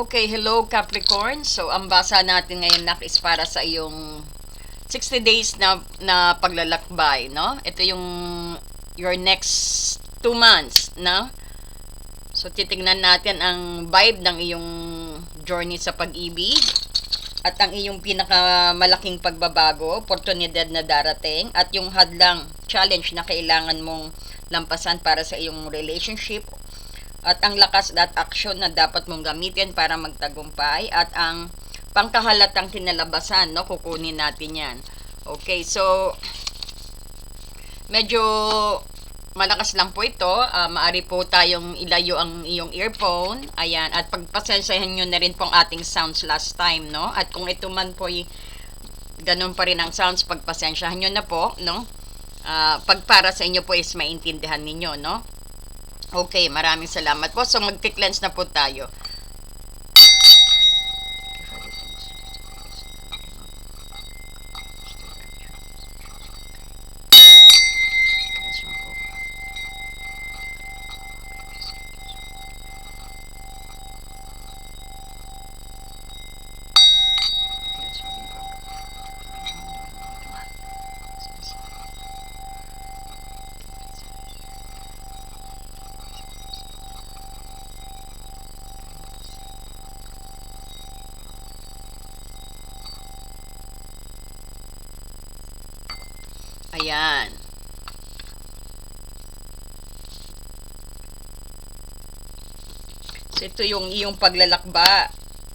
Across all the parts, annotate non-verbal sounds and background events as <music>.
Okay, hello Capricorn. So, ang basa natin ngayon nak is para sa iyong 60 days na na paglalakbay, no? Ito yung your next 2 months, no? So, titingnan natin ang vibe ng iyong journey sa pag-ibig at ang iyong pinakamalaking pagbabago, oportunidad na darating at yung hadlang challenge na kailangan mong lampasan para sa iyong relationship at ang lakas at aksyon na dapat mong gamitin para magtagumpay at ang pangkahalatang kinalabasan, no? Kukunin natin yan. Okay, so medyo malakas lang po ito. Uh, maari po tayong ilayo ang iyong earphone. Ayan, at pagpasensyahan nyo na rin pong ating sounds last time, no? At kung ito man po y- ganun pa rin ang sounds, pagpasensyahan nyo na po, no? Uh, pag para sa inyo po is maintindihan ninyo, no? Okay, maraming salamat po. So, magti-cleanse na po tayo. Ito yung iyong paglalakba,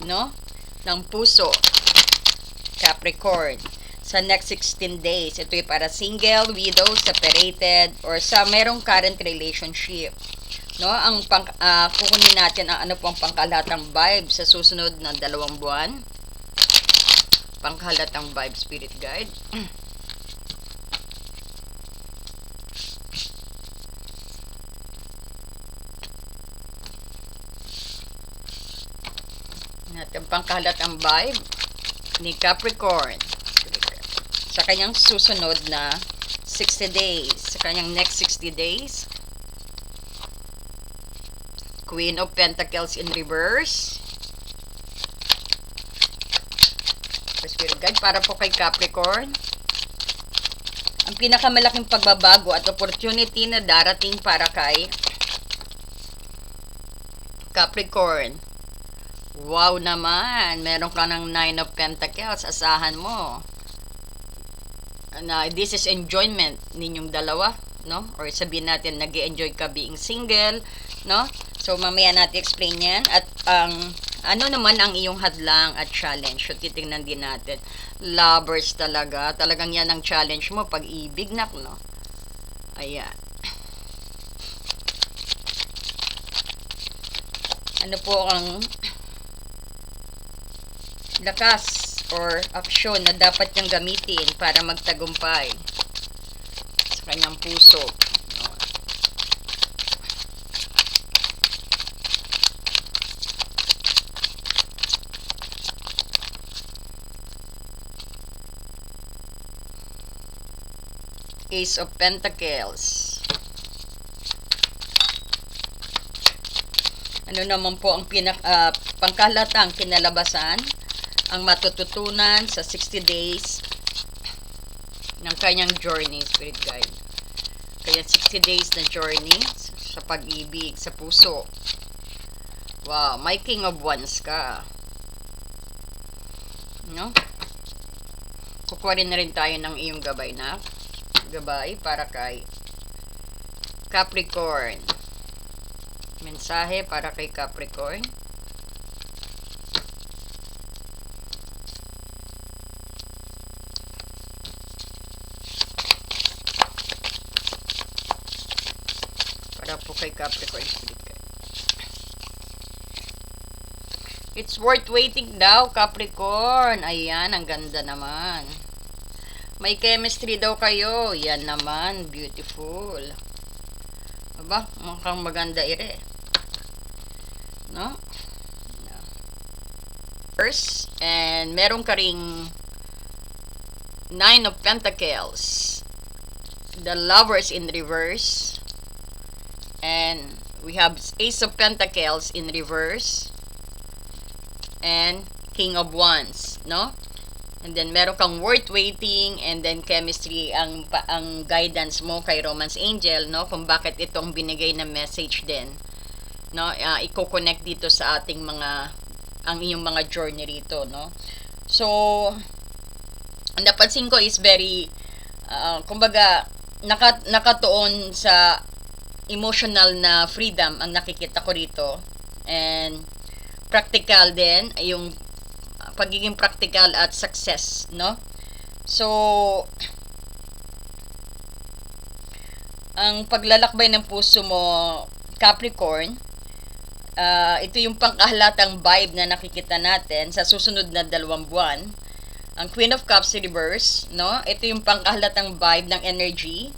no? Ng puso. Capricorn. Sa next 16 days, ito ay para single, widow, separated, or sa merong current relationship. No? Ang pang, uh, kukunin natin ang ano pong pangkalatang vibe sa susunod na dalawang buwan. Pangkalatang vibe, spirit guide. <clears throat> pangkalat ang vibe ni Capricorn. Sa kanyang susunod na 60 days sa kanyang next 60 days Queen of Pentacles in reverse. Spirit Guide para po kay Capricorn. Ang pinakamalaking pagbabago at opportunity na darating para kay Capricorn Wow naman! Meron ka ng Nine of Pentacles. Asahan mo. Na this is enjoyment ninyong dalawa, no? Or sabihin natin, nag enjoy ka being single, no? So, mamaya natin explain yan. At ang um, ano naman ang iyong hadlang at challenge? So, titingnan din natin. Lovers talaga. Talagang yan ang challenge mo. Pag-ibig, nak, no? Ayan. Ano po ang lakas or aksyon na dapat niyang gamitin para magtagumpay sa kanyang puso. Ace of Pentacles. Ano naman po ang pinak uh, pangkalatang kinalabasan ang matututunan sa 60 days ng kanyang journey, Spirit Guide. Kaya 60 days na journey sa pag-ibig, sa puso. Wow, may King of Wands ka. No? Kukuha rin na rin tayo ng iyong gabay na gabay para kay Capricorn. Mensahe para kay Capricorn. Para po kay Capricorn Spirit Guide. It's worth waiting daw, Capricorn. Ayan, ang ganda naman. May chemistry daw kayo. Yan naman, beautiful. Aba, mukhang maganda ire. No? First, and meron ka ring Nine of Pentacles. The Lovers in reverse. And we have Ace of Pentacles in reverse. and King of Wands, no? And then meron kang worth waiting and then chemistry ang ang guidance mo kay Romance Angel, no? Kung bakit itong binigay na message din. No? Uh, i-connect dito sa ating mga ang iyong mga journey rito, no? So, napansin ko is very uh, kumbaga naka, nakatuon sa emotional na freedom ang nakikita ko rito and practical din yung pagiging practical at success no so ang paglalakbay ng puso mo Capricorn uh, ito yung pangkahalatang vibe na nakikita natin sa susunod na dalawang buwan ang Queen of Cups reverse, no? Ito yung pangkahalatang vibe ng energy.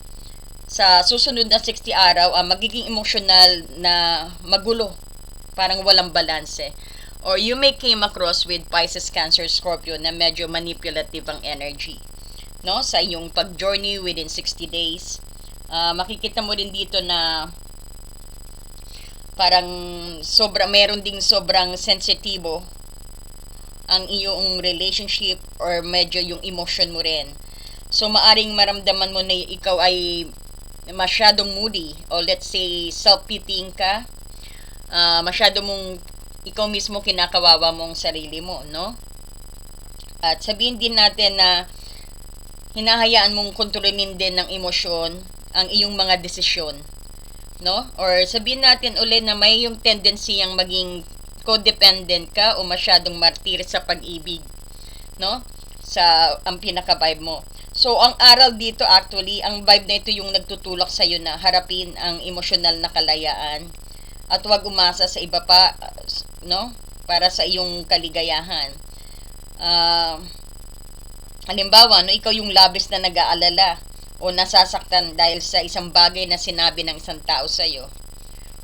Sa susunod na 60 araw, uh, magiging emotional na magulo. Parang walang balanse. Or you may came across with Pisces, Cancer, Scorpio na medyo manipulative ang energy. No? Sa iyong pag-journey within 60 days. Uh, makikita mo din dito na parang sobra meron ding sobrang sensitibo ang iyong relationship or medyo yung emotion mo rin. So, maaring maramdaman mo na ikaw ay masyadong moody o let's say self-pitying ka. Uh, masyado mong ikaw mismo kinakawawa mong sarili mo, no? At sabihin din natin na hinahayaan mong kontrolin din ng emosyon ang iyong mga desisyon, no? Or sabihin natin ulit na may yung tendency ang maging codependent ka o masyadong martir sa pag-ibig, no? Sa ang pinaka-vibe mo. So, ang aral dito actually, ang vibe na ito yung nagtutulak sa iyo na harapin ang emosyonal na kalayaan at huwag umasa sa iba pa, no? Para sa iyong kaligayahan. Uh, halimbawa, no, ikaw yung labis na nag-aalala o nasasaktan dahil sa isang bagay na sinabi ng isang tao sa iyo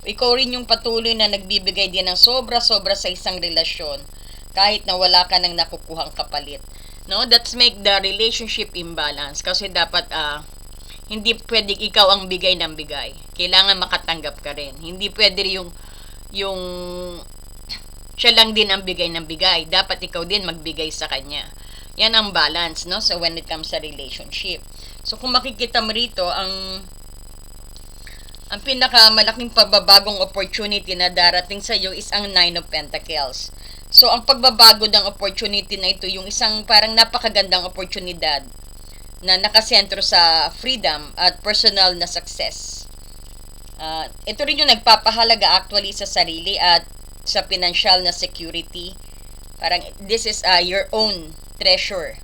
ikaw rin yung patuloy na nagbibigay din ng sobra-sobra sa isang relasyon kahit na wala ka nang nakukuhang kapalit. No, that's make the relationship imbalance kasi dapat uh, hindi pwedeng ikaw ang bigay ng bigay. Kailangan makatanggap ka rin. Hindi pwede yung yung <clears throat> siya lang din ang bigay ng bigay. Dapat ikaw din magbigay sa kanya. Yan ang balance, no? So, when it comes sa relationship. So, kung makikita mo rito, ang ang pinakamalaking pagbabagong opportunity na darating sa iyo is ang Nine of Pentacles. So, ang pagbabago ng opportunity na ito, yung isang parang napakagandang oportunidad na nakasentro sa freedom at personal na success. Uh, ito rin yung nagpapahalaga actually sa sarili at sa financial na security. Parang this is uh, your own treasure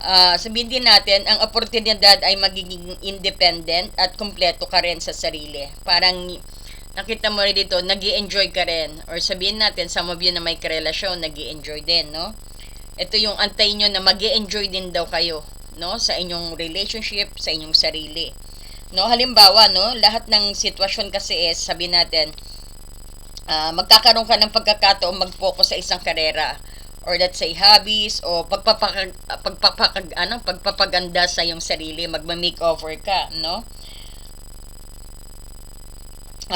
uh, sabihin din natin, ang oportunidad ay magiging independent at kumpleto ka rin sa sarili. Parang nakita mo rin dito, nag enjoy ka rin. Or sabihin natin, some of you na may karelasyon, nag enjoy din, no? Ito yung antay nyo na mag enjoy din daw kayo, no? Sa inyong relationship, sa inyong sarili. No, halimbawa, no, lahat ng sitwasyon kasi is, sabihin natin, uh, magkakaroon ka ng pagkakataon mag-focus sa isang karera or let's say hobbies o pagpapakag pagpapakag ano pagpapaganda sa iyong sarili magma-makeover ka no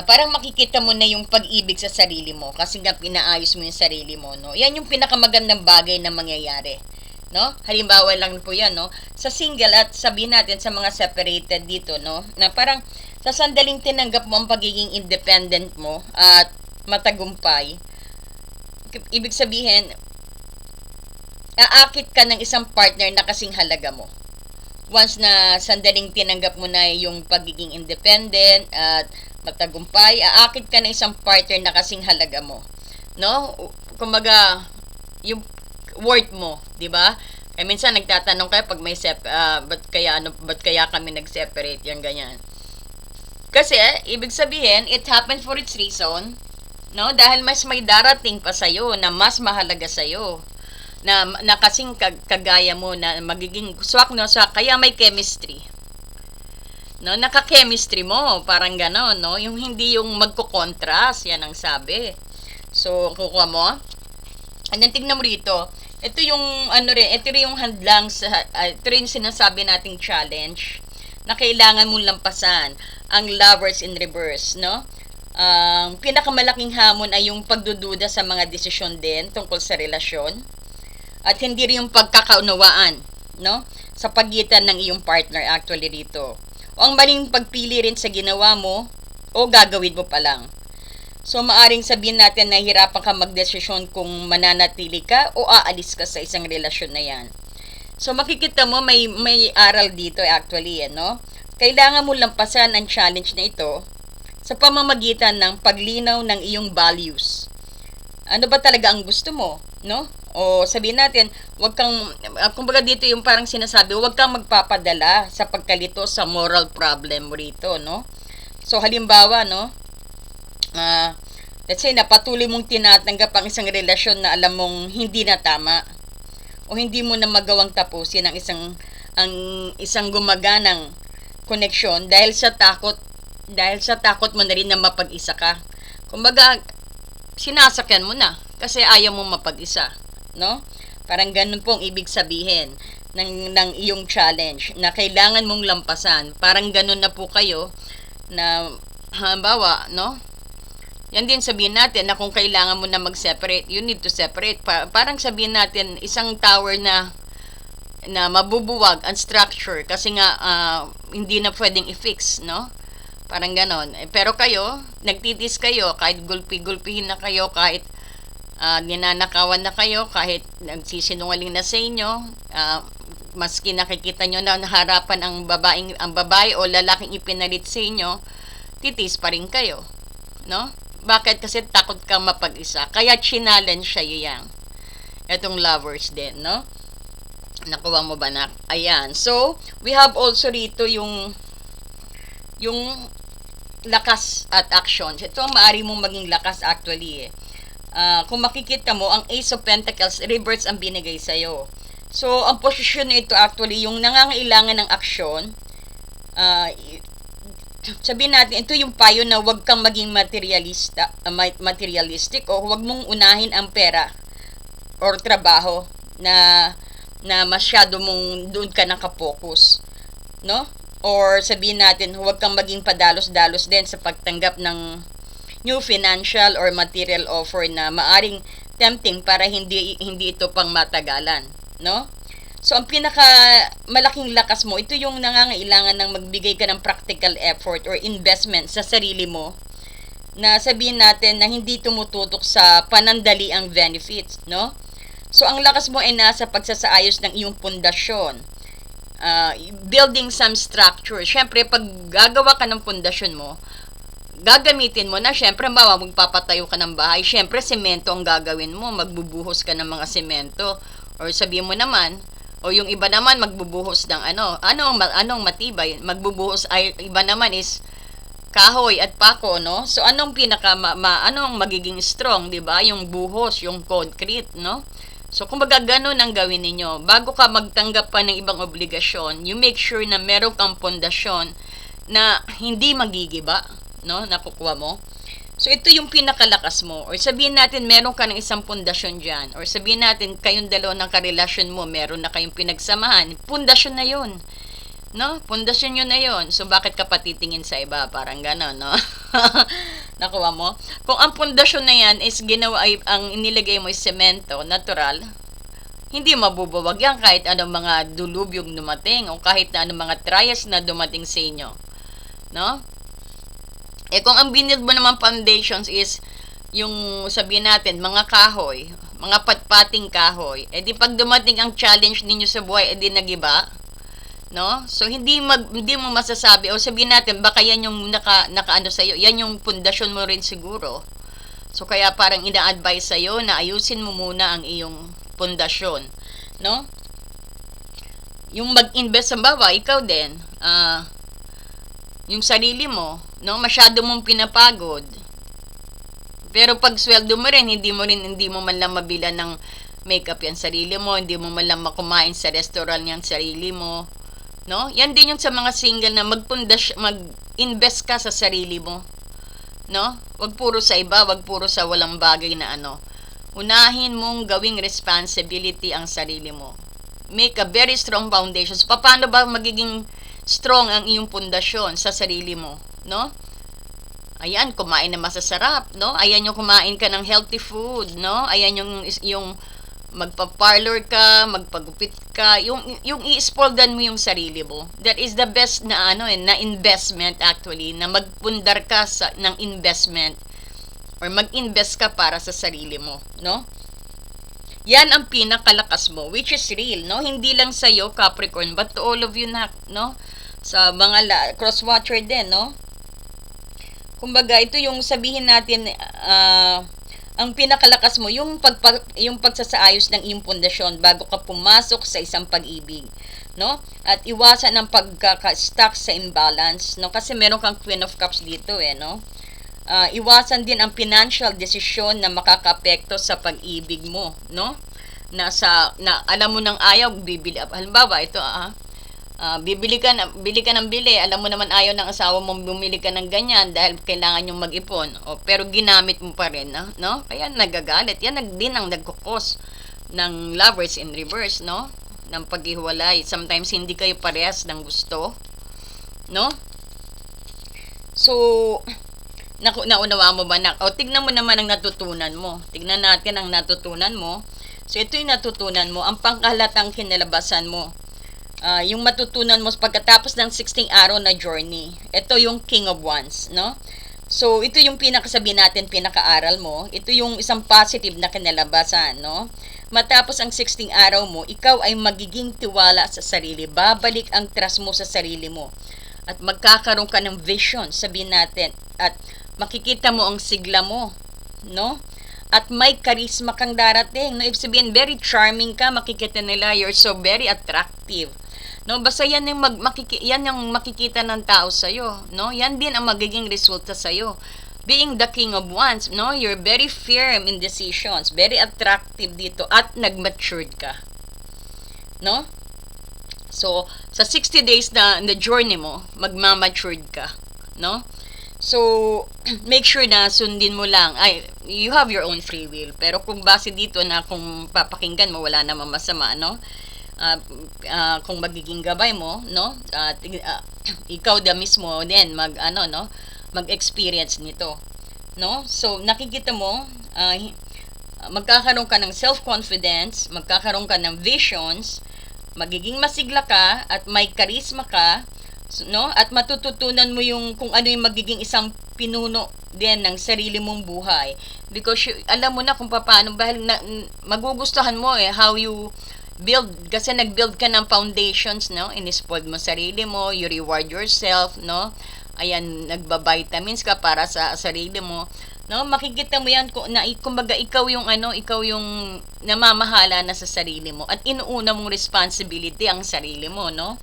parang makikita mo na yung pag-ibig sa sarili mo kasi nga pinaayos mo yung sarili mo no? Yan yung pinakamagandang bagay na mangyayari no? Halimbawa lang po yan no? Sa single at sabihin natin sa mga separated dito no? Na parang sa sandaling tinanggap mo ang pagiging independent mo at matagumpay ibig sabihin aakit ka ng isang partner na kasing halaga mo. Once na sandaling tinanggap mo na yung pagiging independent at matagumpay, aakit ka ng isang partner na kasing halaga mo. No? Kumaga, yung worth mo, di ba? Eh, minsan nagtatanong kayo pag may sep, uh, ba't kaya, ano, ba't kaya kami nag-separate, yung ganyan. Kasi, ibig sabihin, it happened for its reason, no? Dahil mas may darating pa sa'yo na mas mahalaga sa'yo na, na kasing kag, kagaya mo na magiging swak no swak kaya may chemistry no naka-chemistry mo parang gano'n no? Yung hindi yung magko-contrast yan ang sabi. So kukuha mo. And then tignan mo rito. Ito yung ano rin ito rin yung handlang sa uh, ito rin sinasabi nating challenge na kailangan mong lampasan ang lovers in reverse no? Ang pinakamalaking hamon ay yung pagdududa sa mga desisyon din tungkol sa relasyon at hindi rin yung pagkakaunawaan no? Sa pagitan ng iyong partner actually rito. O ang maling pagpili rin sa ginawa mo o gagawin mo pa lang. So maaring sabihin natin na hirapan ka magdesisyon kung mananatili ka o aalis ka sa isang relasyon na yan. So makikita mo may may aral dito actually, eh, no? Kailangan mo lampasan ang challenge na ito sa pamamagitan ng paglinaw ng iyong values. Ano ba talaga ang gusto mo, no? O sabihin natin, wag kang uh, kumbaga dito yung parang sinasabi, wag kang magpapadala sa pagkalito sa moral problem mo rito, no? So halimbawa, no? Uh, let's say napatuloy mong tinatanggap ang isang relasyon na alam mong hindi na tama o hindi mo na magawang tapusin ang isang ang isang gumaganang koneksyon dahil sa takot dahil sa takot mo na rin na mapag-isa ka. Kumbaga, sinasakyan mo na kasi ayaw mo mapag-isa, no? Parang ganun po ang ibig sabihin ng, ng iyong challenge na kailangan mong lampasan. Parang ganun na po kayo na halimbawa, no? Yan din sabihin natin na kung kailangan mo na mag-separate, you need to separate. Pa- parang sabihin natin, isang tower na na mabubuwag ang structure kasi nga uh, hindi na pwedeng i-fix, no? Parang ganon. Eh, pero kayo, nagtitis kayo, kahit gulpi-gulpihin na kayo, kahit uh, ninanakawan na kayo, kahit nagsisinungaling na sa inyo, uh, maski nakikita nyo na harapan ang babaeng ang babae o lalaking ipinalit sa inyo, titis pa rin kayo. No? Bakit? Kasi takot kang mapag-isa. Kaya challenge siya yung Itong lovers din, no? Nakuha mo ba na? Ayan. So, we have also rito yung yung lakas at actions. Ito maari mong maging lakas actually eh. Uh, kung makikita mo, ang Ace of Pentacles, reverse ang binigay sa'yo. So, ang posisyon nito actually, yung nangangailangan ng aksyon, uh, sabihin natin, ito yung payo na huwag kang maging materialista, uh, materialistic o huwag mong unahin ang pera or trabaho na na masyado mong doon ka nakapokus. No? Or sabihin natin, huwag kang maging padalos-dalos din sa pagtanggap ng new financial or material offer na maaring tempting para hindi hindi ito pang matagalan, no? So, ang pinaka malaking lakas mo, ito yung nangangailangan ng magbigay ka ng practical effort or investment sa sarili mo na sabihin natin na hindi tumututok sa panandali ang benefits, no? So, ang lakas mo ay nasa pagsasaayos ng iyong pundasyon. Uh, building some structure. Siyempre, pag gagawa ka ng pundasyon mo, gagamitin mo na, syempre, bawa magpapatayo ka ng bahay, syempre, semento ang gagawin mo, magbubuhos ka ng mga semento, or sabihin mo naman, o yung iba naman magbubuhos ng ano, anong anong matibay, magbubuhos ay iba naman is kahoy at pako, no? So anong pinaka ma, ma anong magiging strong, 'di ba? Yung buhos, yung concrete, no? So kumbaga ganun ang gawin ninyo. Bago ka magtanggap pa ng ibang obligasyon, you make sure na meron kang pundasyon na hindi magigiba, no? Nakukuha mo. So, ito yung pinakalakas mo. Or sabihin natin, meron ka ng isang pundasyon dyan. Or sabihin natin, kayong dalawa ng karelasyon mo, meron na kayong pinagsamahan. Pundasyon na yun. No? Pundasyon yun na yun. So, bakit ka patitingin sa iba? Parang gano'n, no? <laughs> Nakuha mo? Kung ang pundasyon na yan is ginawa, ay, ang inilagay mo is semento, natural, hindi mabubuwag yan kahit anong mga dulubyong dumating o kahit na anong mga trials na dumating sa inyo. No? Eh kung ang binild mo naman foundations is yung sabihin natin, mga kahoy, mga patpating kahoy, eh di pag dumating ang challenge ninyo sa buhay, eh di nagiba. No? So hindi mag, hindi mo masasabi o sabihin natin baka yan yung naka nakaano sa iyo, yan yung pundasyon mo rin siguro. So kaya parang ina-advise sa iyo na ayusin mo muna ang iyong pundasyon, no? Yung mag-invest sa bawa, ikaw din, uh, yung sarili mo, no? Masyado mong pinapagod. Pero pag sweldo mo rin, hindi mo rin, hindi mo man lang mabila ng makeup yan sarili mo, hindi mo man lang makumain sa restaurant yung sarili mo. No? Yan din yung sa mga single na magpundas, mag-invest ka sa sarili mo. No? Wag puro sa iba, wag puro sa walang bagay na ano. Unahin mong gawing responsibility ang sarili mo. Make a very strong foundation. So, paano ba magiging strong ang iyong pundasyon sa sarili mo, no? Ayan, kumain na masasarap, no? Ayan yung kumain ka ng healthy food, no? Ayan yung yung magpa-parlor ka, magpagupit ka, yung yung i-spoildan mo yung sarili mo. That is the best na ano eh, na investment actually, na magpundar ka sa ng investment or mag-invest ka para sa sarili mo, no? Yan ang pinakalakas mo, which is real, no? Hindi lang sa iyo Capricorn, but to all of you na, no? Sa mga la- cross-watcher din, no? Kumbaga, ito yung sabihin natin, uh, ang pinakalakas mo, yung, pagpa, yung pagsasaayos ng iyong pundasyon bago ka pumasok sa isang pag-ibig. No? At iwasan ang pagka-stuck sa imbalance. No? Kasi meron kang Queen of Cups dito eh. No? Uh, iwasan din ang financial desisyon na makakapekto sa pag-ibig mo. No? Na, sa, na alam mo nang ayaw, bibili. Halimbawa, ito ah, Uh, bibili ka na, bili ka ng bili, alam mo naman ayaw ng asawa mo bumili ka ng ganyan dahil kailangan yung mag-ipon. O, pero ginamit mo pa rin, no? no? Kaya nagagalit. Yan nag, din ang nagkukos ng lovers in reverse, no? Ng paghiwalay. Sometimes hindi kayo parehas ng gusto, no? So, naku, naunawa mo ba na? O, tignan mo naman ang natutunan mo. Tignan natin ang natutunan mo. So, ito yung natutunan mo. Ang pangkalatang kinalabasan mo uh, yung matutunan mo pagkatapos ng 16 araw na journey. Ito yung King of Wands, no? So, ito yung pinakasabi natin, pinakaaral mo. Ito yung isang positive na kinalabasan, no? Matapos ang 16 araw mo, ikaw ay magiging tiwala sa sarili. Babalik ang trust mo sa sarili mo. At magkakaroon ka ng vision, sabihin natin. At makikita mo ang sigla mo, no? At may charisma kang darating. No? Ibig sabihin, very charming ka, makikita nila, you're so very attractive No, basta yan yung mag, makiki, yan yung makikita ng tao sa iyo, no? Yan din ang magiging resulta sa iyo. Being the king of wands, no? You're very firm in decisions, very attractive dito at nag-matured ka. No? So, sa 60 days na the journey mo, magma-matured ka, no? So, <clears throat> make sure na sundin mo lang. Ay, you have your own free will. Pero kung base dito na kung papakinggan mo, wala namang masama, no? Uh, uh, kung magiging gabay mo no? At uh, <clears throat> ikaw da mismo din mag ano no? Mag-experience nito no? So nakikita mo uh, magkakaroon ka ng self-confidence magkakaroon ka ng visions magiging masigla ka at may charisma ka no? At matututunan mo yung kung ano yung magiging isang pinuno din ng sarili mong buhay. Because alam mo na kung paano dahil na, magugustuhan mo eh how you build kasi nag-build ka ng foundations no? Inispoiled mo sarili mo you reward yourself no? Ayan nagba-vitamins ka para sa sarili mo no? Makikita mo yan kung na kumbaga ikaw yung ano ikaw yung namamahala na sa sarili mo at inuuna mong responsibility ang sarili mo no?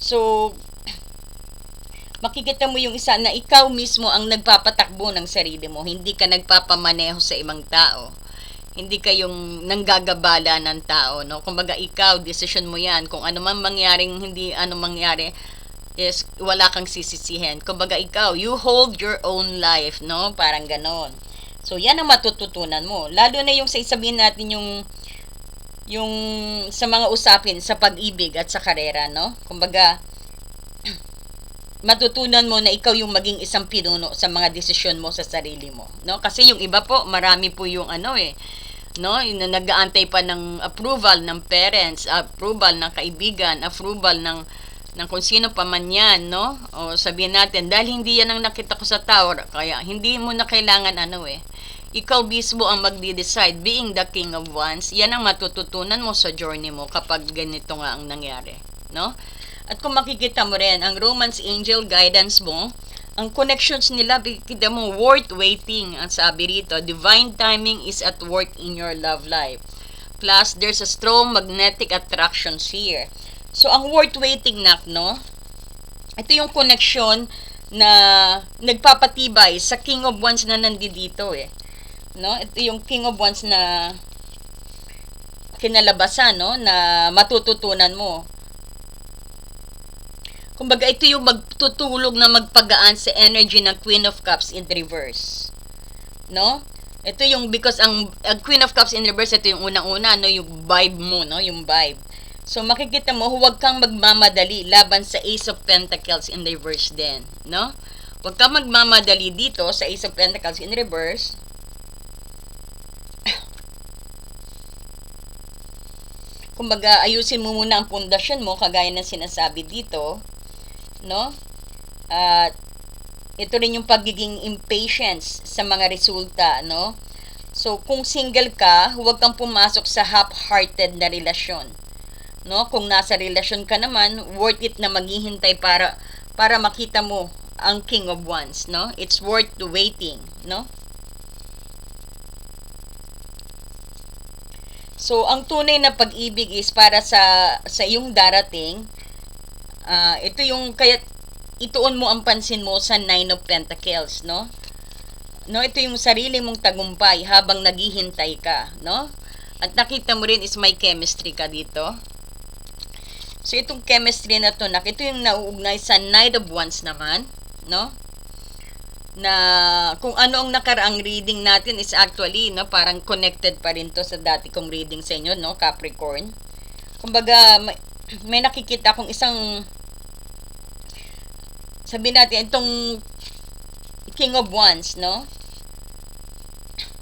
So <clears throat> makikita mo yung isa na ikaw mismo ang nagpapatakbo ng sarili mo hindi ka nagpapamaneho sa ibang tao hindi kayong nanggagabala ng tao, no? Kumbaga ikaw, decision mo 'yan. Kung ano man mangyaring hindi ano mangyari, is wala kang sisisihin. Kumbaga ikaw, you hold your own life, no? Parang ganon. So, yan ang matututunan mo. Lalo na yung sa sabihin natin yung yung sa mga usapin sa pag-ibig at sa karera, no? Kumbaga, <clears throat> matutunan mo na ikaw yung maging isang pinuno sa mga desisyon mo sa sarili mo, no? Kasi yung iba po, marami po yung ano eh, no? Yung nag-aantay pa ng approval ng parents approval ng kaibigan approval ng ng kung sino pa man yan no? O sabihin natin dahil hindi yan ang nakita ko sa tower kaya hindi mo na kailangan ano eh. Ikaw mismo ang magde-decide being the king of wands yan ang matututunan mo sa journey mo kapag ganito nga ang nangyari no? At kung makikita mo rin ang romance angel guidance mo ang connections nila, kita mo, worth waiting. Ang sabi rito, divine timing is at work in your love life. Plus, there's a strong magnetic attractions here. So, ang worth waiting na, no? Ito yung connection na nagpapatibay sa King of Wands na nandito eh. No? Ito yung King of Wands na kinalabasan, no? Na matututunan mo Kumbaga, ito yung magtutulog na magpagaan sa energy ng Queen of Cups in reverse. No? Ito yung, because ang, ang Queen of Cups in reverse, ito yung unang-una, no? Yung vibe mo, no? Yung vibe. So, makikita mo, huwag kang magmamadali laban sa Ace of Pentacles in reverse din, no? Huwag ka magmamadali dito sa Ace of Pentacles in reverse. Kumbaga, ayusin mo muna ang pundasyon mo, kagaya ng sinasabi dito. No? At ito rin yung pagiging impatience sa mga resulta, no? So, kung single ka, huwag kang pumasok sa half-hearted na relasyon. No? Kung nasa relasyon ka naman, worth it na maghihintay para para makita mo ang King of Wands, no? It's worth the waiting, no? So, ang tunay na pag-ibig is para sa sa iyong darating. Ah ito yung kaya ituon mo ang pansin mo sa Nine of Pentacles, no? No, ito yung sarili mong tagumpay habang naghihintay ka, no? At nakita mo rin is may chemistry ka dito. So, itong chemistry na to, nak, ito yung nauugnay sa Knight of Wands naman, no? Na kung ano ang nakaraang reading natin is actually, no, parang connected pa rin to sa dati kong reading sa inyo, no, Capricorn. Kumbaga, may, may nakikita kong isang sabi natin, itong King of Wands, no?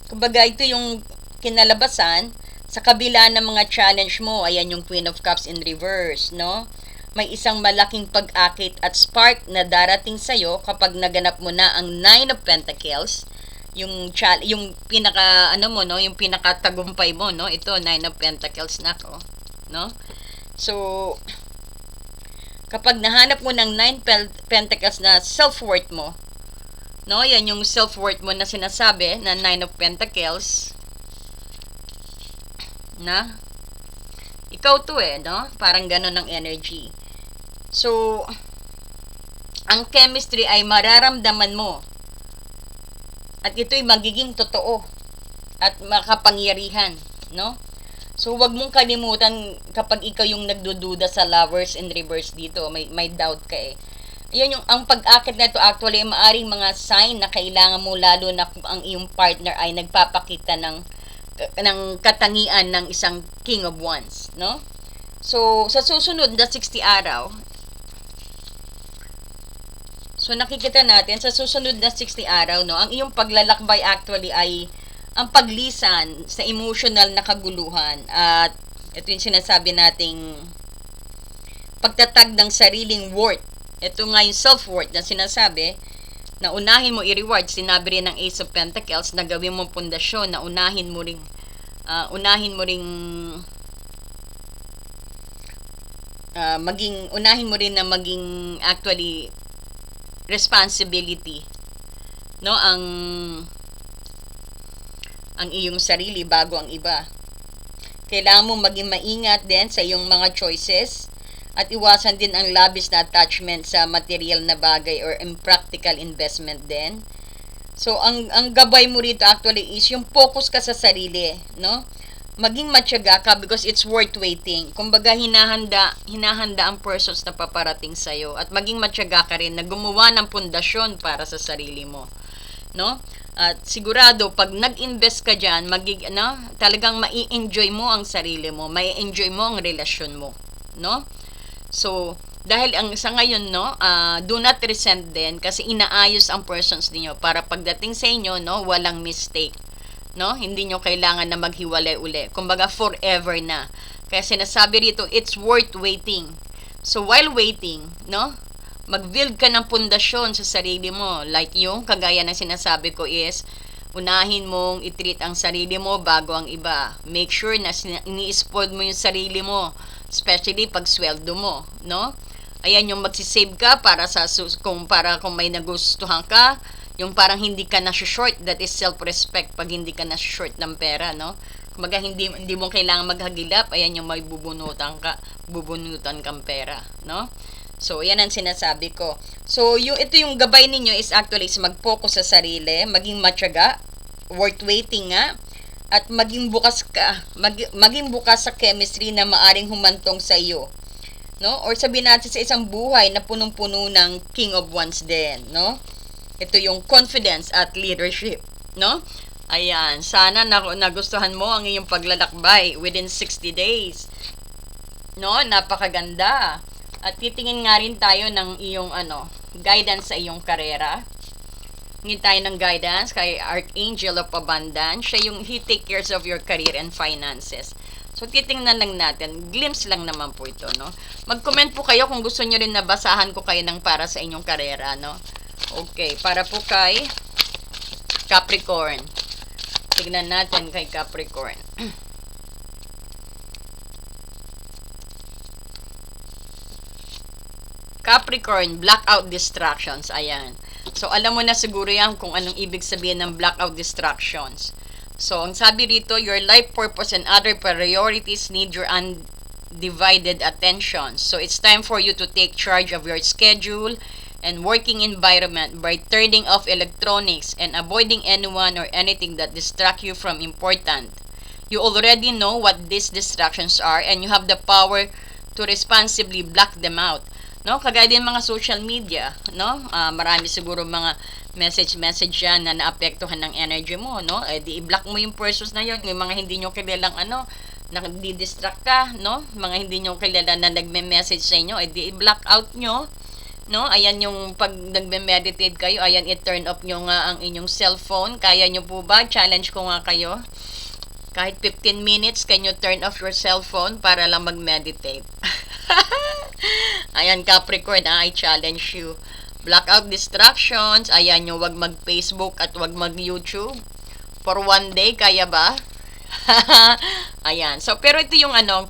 Kumbaga, ito yung kinalabasan sa kabila ng mga challenge mo. Ayan yung Queen of Cups in reverse, no? May isang malaking pag-akit at spark na darating sa'yo kapag naganap mo na ang Nine of Pentacles. Yung, chal- yung pinaka, ano mo, no? Yung pinaka tagumpay mo, no? Ito, Nine of Pentacles na ko, no? So, kapag nahanap mo ng nine pentacles na self-worth mo, no, yan yung self-worth mo na sinasabi na nine of pentacles, na, ikaw to eh, no? Parang ganun ang energy. So, ang chemistry ay mararamdaman mo. At ito'y magiging totoo at makapangyarihan, no? So, wag mong kalimutan kapag ikaw yung nagdududa sa lovers in reverse dito, may, may doubt ka eh. Yan yung, ang pag-akit na ito actually, maaring mga sign na kailangan mo lalo na kung ang iyong partner ay nagpapakita ng, ng katangian ng isang King of Wands, no? So, sa susunod na 60 araw, so nakikita natin, sa susunod na 60 araw, no, ang iyong paglalakbay actually ay ang paglisan sa emotional na kaguluhan at ito yung sinasabi nating pagtatag ng sariling worth. Ito nga yung self-worth na sinasabi na unahin mo i-reward. Sinabi rin ng Ace of Pentacles na gawin mo pundasyon na unahin mo ring uh, unahin mo ring uh, maging unahin mo rin na maging actually responsibility no ang ang iyong sarili bago ang iba. Kailangan mo maging maingat din sa iyong mga choices at iwasan din ang labis na attachment sa material na bagay or impractical investment din. So, ang, ang gabay mo rito actually is yung focus ka sa sarili, no? Maging matyaga ka because it's worth waiting. Kumbaga, hinahanda, hinahanda ang persons na paparating sa'yo at maging matyaga ka rin na gumawa ng pundasyon para sa sarili mo, no? At sigurado, pag nag-invest ka dyan, magig, ano, talagang mai-enjoy mo ang sarili mo, mai-enjoy mo ang relasyon mo. No? So, dahil ang sa ngayon, no, uh, do not resent din kasi inaayos ang persons niyo para pagdating sa inyo, no, walang mistake. No? Hindi nyo kailangan na maghiwalay uli. Kumbaga, forever na. Kaya sinasabi rito, it's worth waiting. So, while waiting, no, mag-build ka ng pundasyon sa sarili mo. Like yung kagaya ng sinasabi ko is, unahin mong itreat ang sarili mo bago ang iba. Make sure na ini-spoil mo yung sarili mo, especially pag sweldo mo, no? Ayan yung magsisave ka para sa kung para kung may nagustuhan ka, yung parang hindi ka na short, that is self-respect pag hindi ka na short ng pera, no? Kumbaga hindi hindi mo kailangan maghagilap, ayan yung may bubunutan ka, bubunutan kang pera, no? So, yan ang sinasabi ko. So, yung, ito yung gabay ninyo is actually is mag-focus sa sarili, maging matyaga, worth waiting nga, at maging bukas ka, mag, maging bukas sa chemistry na maaring humantong sa iyo. No? Or sabihin natin sa isang buhay na punong-puno ng King of Wands din, no? Ito yung confidence at leadership, no? Ayan, sana na, nagustuhan mo ang iyong paglalakbay within 60 days. No, napakaganda. At titingin nga rin tayo ng iyong ano, guidance sa iyong karera. Hingin tayo ng guidance kay Archangel of Abundance. Siya yung he take cares of your career and finances. So, titingnan lang natin. Glimpse lang naman po ito, no? Mag-comment po kayo kung gusto nyo rin na basahan ko kayo ng para sa inyong karera, no? Okay, para po kay Capricorn. Tignan natin kay Capricorn. <clears throat> Capricorn, blackout distractions. Ayan. So, alam mo na siguro yan kung anong ibig sabihin ng blackout distractions. So, ang sabi rito, your life purpose and other priorities need your undivided attention. So, it's time for you to take charge of your schedule and working environment by turning off electronics and avoiding anyone or anything that distract you from important. You already know what these distractions are and you have the power to responsibly block them out. No? Kagaya din mga social media, no? Ah, marami siguro mga message-message yan na naapektuhan ng energy mo, no? Eh, di i-block mo yung persons na yun, yung mga hindi nyo kilalang ano, na di-distract ka, no? Mga hindi nyo kilala na nagme-message sa inyo, eh, di i-block out nyo, no? Ayan yung pag nagme-meditate kayo, ayan i-turn off nyo nga ang inyong cellphone. Kaya nyo po ba? Challenge ko nga kayo. Kahit 15 minutes, can you turn off your cellphone para lang mag-meditate? <laughs> <laughs> Ayan, Capricorn, I challenge you. Blackout distractions. Ayan yung wag mag-Facebook at wag mag-YouTube. For one day, kaya ba? <laughs> Ayan. So, pero ito yung ano,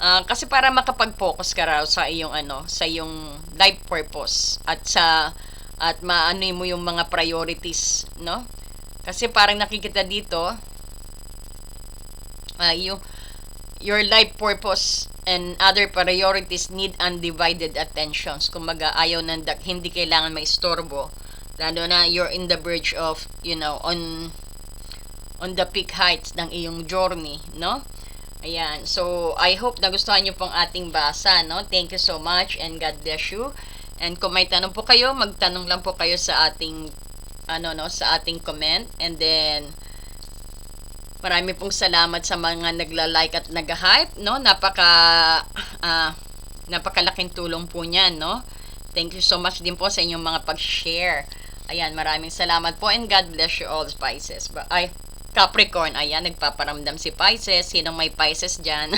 ah, kasi para makapag-focus ka raw sa iyong ano, sa iyong life purpose at sa at maano mo yung mga priorities, no? Kasi parang nakikita dito, ah, yung your life purpose and other priorities need undivided attentions. Kumaga, ayaw nang hindi kailangan maistorbo. Lalo na you're in the verge of, you know, on on the peak heights ng iyong journey, no? Ayan. So, I hope nagustuhan niyo pong ating basa, no? Thank you so much and God bless you. And kung may tanong po kayo, magtanong lang po kayo sa ating ano no, sa ating comment and then Marami pong salamat sa mga nagla-like at nag-hype, no? Napaka uh, napakalaking tulong po niyan, no? Thank you so much din po sa inyong mga pag-share. Ayan, maraming salamat po and God bless you all, Pisces. Ay, Capricorn, ayan, nagpaparamdam si Pisces. Sinong may Pisces dyan?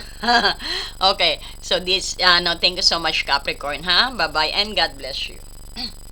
<laughs> okay, so this, uh, no, thank you so much, Capricorn, ha? Bye-bye and God bless you. <clears throat>